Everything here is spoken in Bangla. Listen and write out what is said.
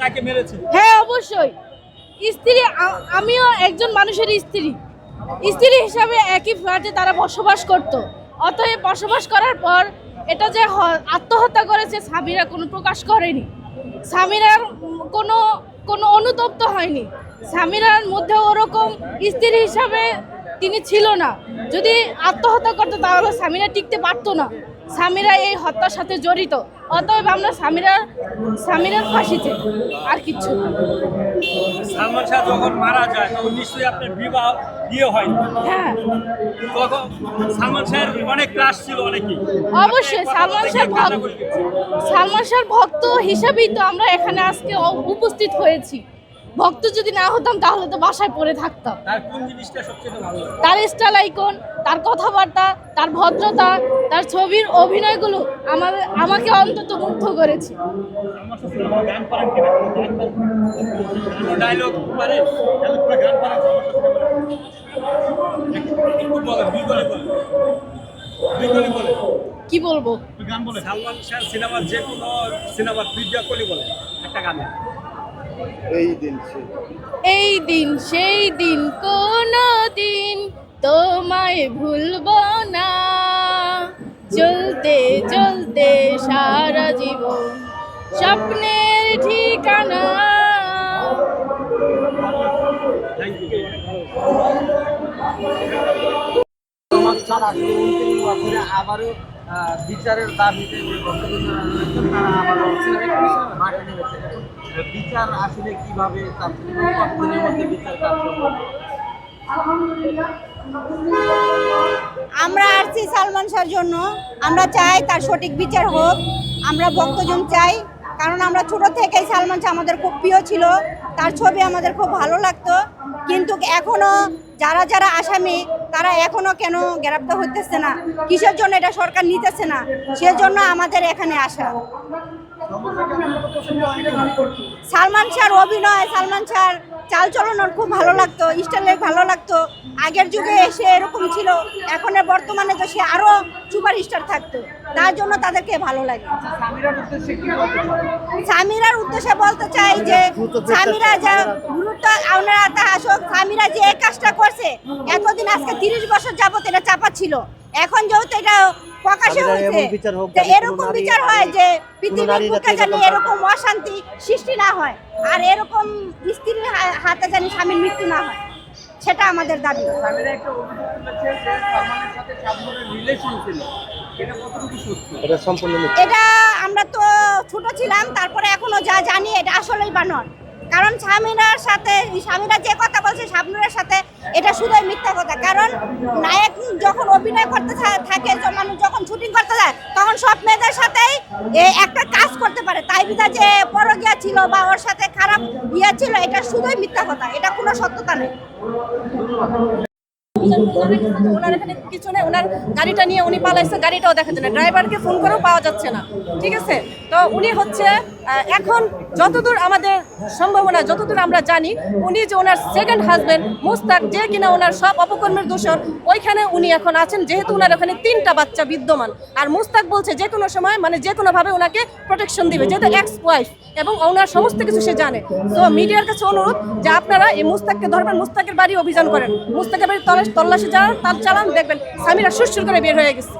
তাকে মেরেছে? হ্যাঁ অবশ্যই। স্ত্রী আমিও একজন মানুষের স্ত্রী। স্ত্রী হিসাবে একই ফ্ল্যাটে তারা বসবাস করত। অতএব বসবাস করার পর এটা যে আত্মহত্যা করেছে সামিরা কোনো প্রকাশ করেনি। সামিরার কোনো কোনো অনুতপ্ত হয়নি। সামিরার মধ্যে ওরকম স্ত্রী হিসাবে তিনি ছিল না। যদি আত্মহত্যা করতো তাহলে স্বামীরা টিকতে পারতো না। স্বামীরা এই হত্যার সাথে জড়িত। অতএব আমরা সামিরা সামিরার ফাঁসি চাই আর কিচ্ছু সালমান শাহ যখন মারা যায় তখন নিশ্চয়ই আপনার বিবাহ বিয়ে হয়নি হ্যাঁ। তখন সালমান শাহের অনেক ক্লাস ছিল অনেকেই। অবশ্যই সালমান শাহ ভক্ত। সালমান শাহর ভক্ত হিসাবেই তো আমরা এখানে আজকে উপস্থিত হয়েছি। ভক্ত যদি না হতাম তাহলে তো বাসায় পড়ে থাকতাম। তার স্টাইল আইকন তার কথাবার্তা তার ভদ্রতা তার ছবির অভিনয়গুলো আমাদের আমাকে অন্তত মুগ্ধ করেছে। কি বলব? গান বলে সালমান শাহ সিনেমার যে কোনো সিনেমার বলে একটা গানে। এই দিন এই দিন সেই দিন কোনো দিন তোমায় ভুলবো না। চলতে চলতে সারা জীবন স্বপ্নের ঠিকানা। আবারও বিচারের দাবিতে যে তারা বিচার আসলে কীভাবে কতদিনের মধ্যে বিচার আমরা আসছি সালমান শাহর জন্য, আমরা চাই তার সঠিক বিচার হোক, আমরা ভক্তজন চাই, কারণ আমরা ছোট থেকেই সালমান শাহ আমাদের খুব প্রিয় ছিল, তার ছবি আমাদের খুব ভালো লাগতো, কিন্তু এখনও যারা যারা আসামি, তারা এখনও কেন গ্রেপ্তার হইতেছে না? কিসের জন্য এটা সরকার নিতেছে না? সেজন্য আমাদের এখানে আসা। সালমান শাহর অভিনয়, সালমান শাহর চালচলন ওর খুব ভালো লাগতো স্টাইলের ভালো লাগতো। আগের যুগে এসে এরকম ছিল এখন বর্তমানে তো সে আরও সুপার স্টার থাকতো। তার জন্য তাদেরকে ভালো লাগে। সামিরার উদ্দেশ্যে বলতে চাই যে স্বামীরা যা গুরুত্ব আপনারা স্বামীরা যে এই কাজটা করছে। এতদিন আজকে তিরিশ বছর যাবত এটা চাপা ছিল। এখন যেহেতু এটা প্রকাশে হয়েছে এরকম বিচার হয় যে পৃথিবীর বুকে জানি এরকম অশান্তি সৃষ্টি না হয় আর এরকম স্ত্রীর হাতে জানি স্বামীর মৃত্যু না হয় সেটা আমাদের দাবি। এটা আমরা তো ছোট ছিলাম তারপরে এখনও যা জানি এটা আসলেই বানর কারণ স্বামীরার সাথে, স্বামীরা যে কথা বলছে স্বামীরার সাথে, এটা শুধুই মিথ্যা কথা। কারণ নায়ক যখন অভিনয় করতে থাকে মানুষ যখন শুটিং করতে যায়, তখন সব মেয়েদের সাথেই একটা কাজ করতে পারে। তাই বিধা যে পরগিয়া ছিল বা ওর সাথে খারাপ ইয়া ছিল, এটা শুধুই মিথ্যা কথা। এটা কোনো সত্যতা নেই। ওনার এখানে কিছু নেই। ওনার গাড়িটা নিয়ে উনি গাড়িটাও ড্রাইভারকে ফোন করেও পাওয়া যাচ্ছে না। ঠিক আছে? তো উনি হচ্ছে এখন যতদূর আমাদের সম্ভাবনা, যতদূর আমরা জানি, উনি যে ওনার সেকেন্ড মুস্তাক, যে কিনা ওনার সব অপকর্মের দোষর, ওইখানে উনি এখন আছেন। যেহেতু ওনার ওখানে তিনটা বাচ্চা বিদ্যমান। আর মুস্তাক বলছে যে কোনো সময় মানে যে কোনোভাবে ওনাকে প্রোটেকশন দিবে, যেহেতু এক্স ওয়াইফ এবং ওনার সমস্ত কিছু সে জানে। তো মিডিয়ার কাছে অনুরোধ যে আপনারা এই মুস্তাককে ধরবেন। মুস্তাকের বাড়ি অভিযান করেন। মুস্তাকের বাড়ি তল্লাশি তল্লাশি যান তার চালান দেখবেন। স্বামীরা সুস্থ করে বের হয়ে গেছে।